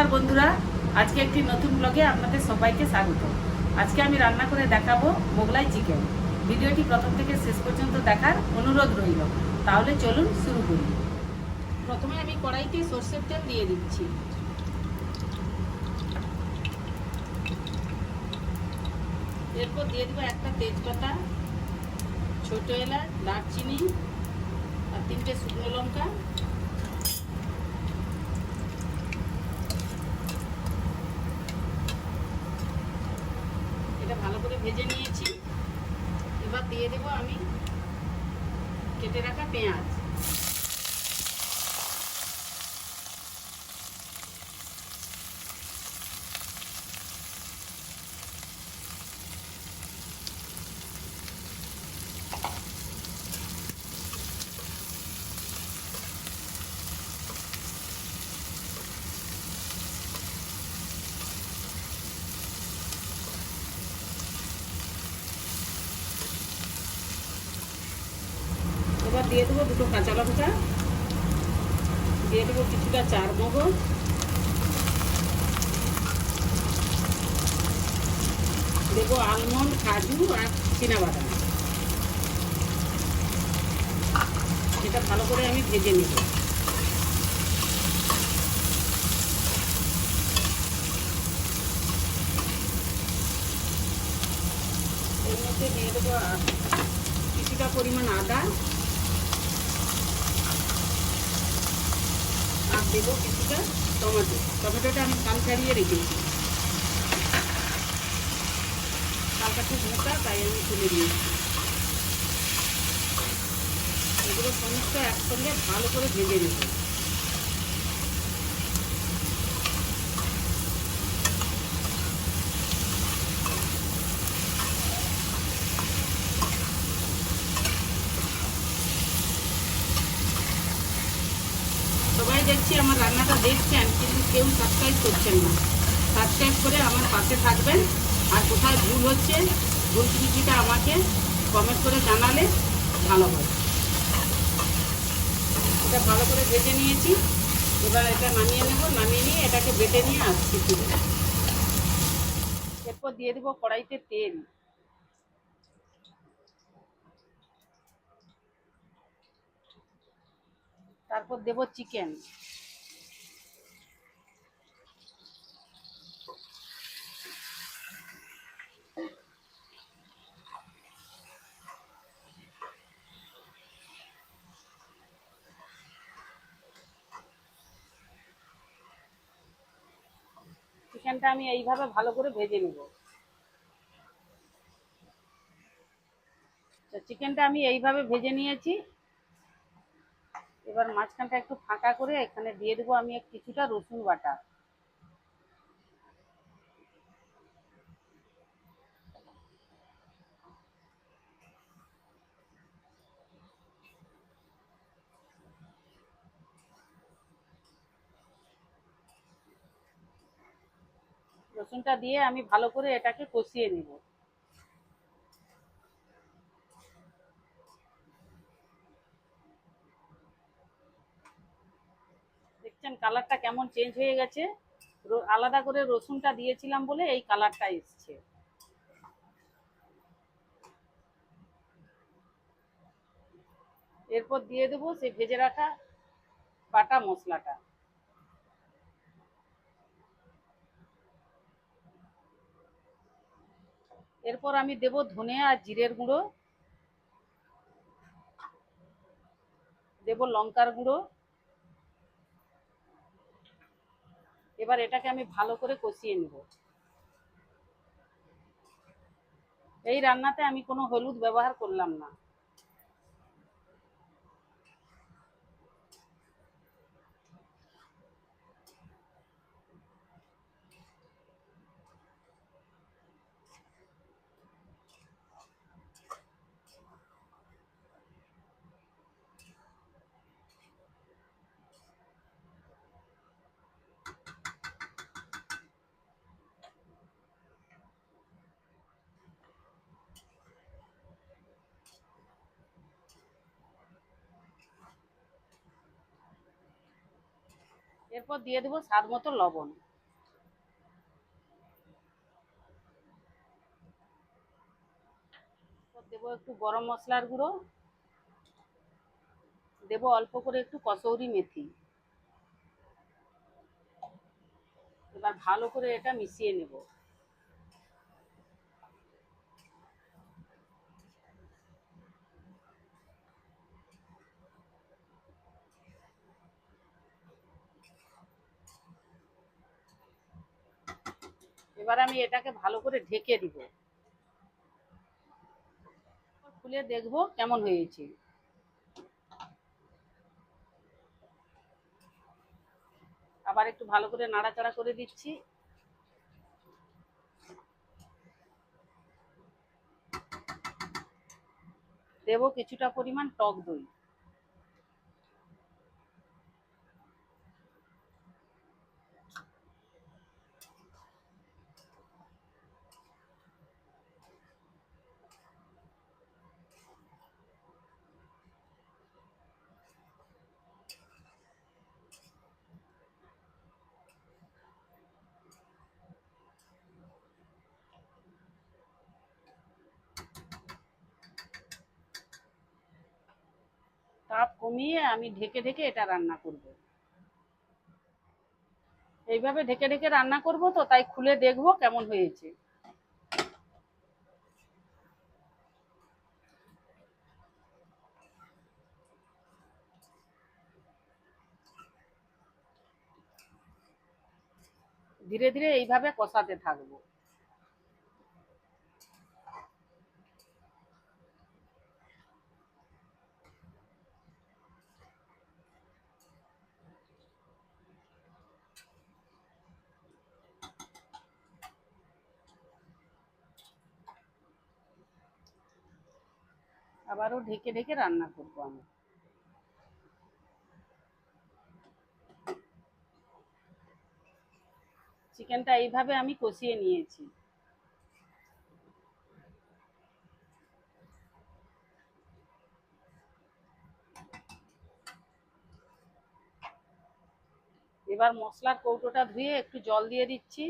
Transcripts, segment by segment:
নমস্কার বন্ধুরা, আজকে একটি নতুন ব্লগে আপনাদের সবাইকে স্বাগত। আজকে আমি রান্না করে দেখাবো মোগলাই চিকেন ভিডিওটি প্রথম থেকে শেষ পর্যন্ত দেখার অনুরোধ রইল। তাহলে চলুন শুরু করি। প্রথমে আমি কড়াইতে সর্ষের তেল দিয়ে দিচ্ছি। এরপর দিয়ে দেবো একটা তেজপাতা, ছোট এলাচ, দারচিনি আর তিনটে শুকনো লঙ্কা এটা ভালো করে ভেজে নিয়েছি। এবার দিয়ে দেবো আমি কেটে রাখা পেঁয়াজ এবার দিয়ে দেবো, দুটো কাঁচা লঙ্কা। দিয়ে দেবো কিছুটা চার মগজ। দেবো আলমন্ড কাজু আর বাদাম এটা ভালো করে আমি ভেজে নেব। এর মধ্যে দিয়ে দেবো কিছুটা পরিমাণ আদা। দেবো কিছুটা টমেটো। টমেটোটা আমি কাল ছাড়িয়ে রেখেছি। কালটা খুব মোটা, তাই আমি তুলে দিয়েছি এগুলো সমস্ত একসঙ্গে ভালো করে ভেজে নেব। দেখছি আমার রান্নাটা দেখছেন কিন্তু কেউ সাবস্ক্রাইব করছেন না। সাবস্ক্রাইব করে আমার পাশে থাকবেন। আর কোথায় ভুল হচ্ছে, ভুল ত্রুটিটা আমাকে কমেন্ট করে জানালে ভালো হয়। এটা ভালো করে ভেজে নিয়েছি। এবার এটা নামিয়ে নেব, নামিয়ে নিয়ে এটাকে বেটে নিয়ে আসছি। এরপর দিয়ে দেবো কড়াইতে তেল। তারপর দেবো চিকেন। চিকেনটা আমি এইভাবে ভালো করে ভেজে নেব। চিকেনটা আমি এইভাবে ভেজে নিয়েছি। এবার মাঝখানটা একটু ফাঁকা করে এখানে দিয়ে দেবো আমি কিছুটা রসুন বাটা। রসুনটা দিয়ে আমি ভালো করে এটাকে কষিয়ে নিব। দেখছেন কালারটা কেমন চেঞ্জ হয়ে গেছে? আলাদা করে রসুনটা দিয়েছিলাম বলে এই কালারটা এসছে। এরপর দিয়ে দেবো সেই ভেজে রাখা বাটা মশলাটা। এরপর আমি দেব ধনে আর জিরের গুঁড়ো। দেব লঙ্কার গুঁড়ো। এবার এটাকে আমি ভালো করে কষিয়ে নেব। এই রান্নাতে আমি কোনো হলুদ ব্যবহার করলাম না। এরপর দিয়ে দেবো স্বাদ মতো লবণ। দেবো একটু গরম মশলার গুঁড়ো। দেবো অল্প করে একটু কসৌরি মেথি। এবার ভালো করে এটা মিশিয়ে নেব। এবার আমি এটাকে ভালো করে ঢেকে দিব। খুলে দেখব কেমন হয়েছে। আবার একটু ভালো করে নাড়াচাড়া করে দিচ্ছি। দেবো কিছুটা পরিমাণ টক দই। তাপ কমিয়ে আমি ঢেকে ঢেকে এটা রান্না করব। এইভাবে ঢেকে ঢেকে রান্না করব তো, তাই খুলে দেখব কেমন হয়েছে। ধীরে ধীরে এইভাবে কষাতে থাকব। আবারও ঢেকে ঢেকে রান্না করব আমি। চিকেনটা এইভাবে আমি কষিয়ে নিয়েছি। এবার মশলার কৌটোটা ধুয়ে একটু জল দিয়ে দিচ্ছি।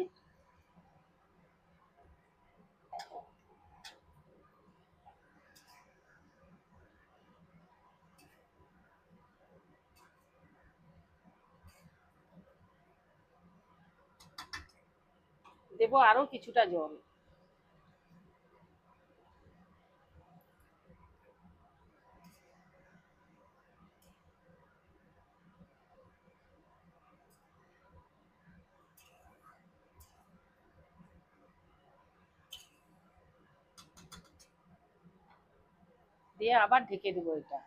দেবো আরও কিছুটা জল। দিয়ে আবার ঢেকে দেবো এটা।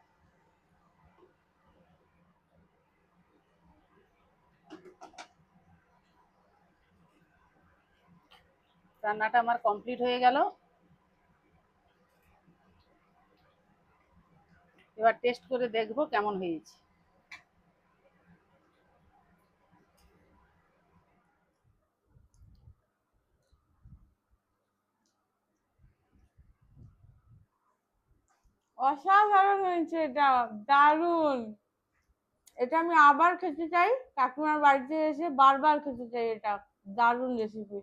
রান্নাটা আমার কমপ্লিট হয়ে গেল। এবার টেস্ট করে দেখব কেমন হয়েছে। অসাধারণ হয়েছে এটা, দারুণ। এটা আমি আবার খেতে চাই, কাকিমার বাড়িতে এসে বারবার খেতে চাই এটা, দারুণ রেসিপি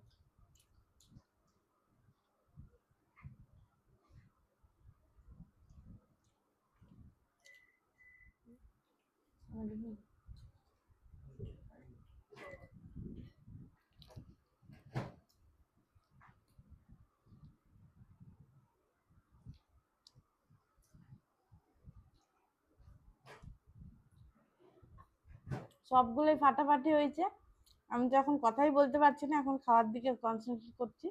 সবগুলোই ফাটাফাটি হয়েছে। আমি তো এখন কথাই বলতে পারছি না, এখন খাওয়ার দিকে কনসেন্ট্রেট করছি।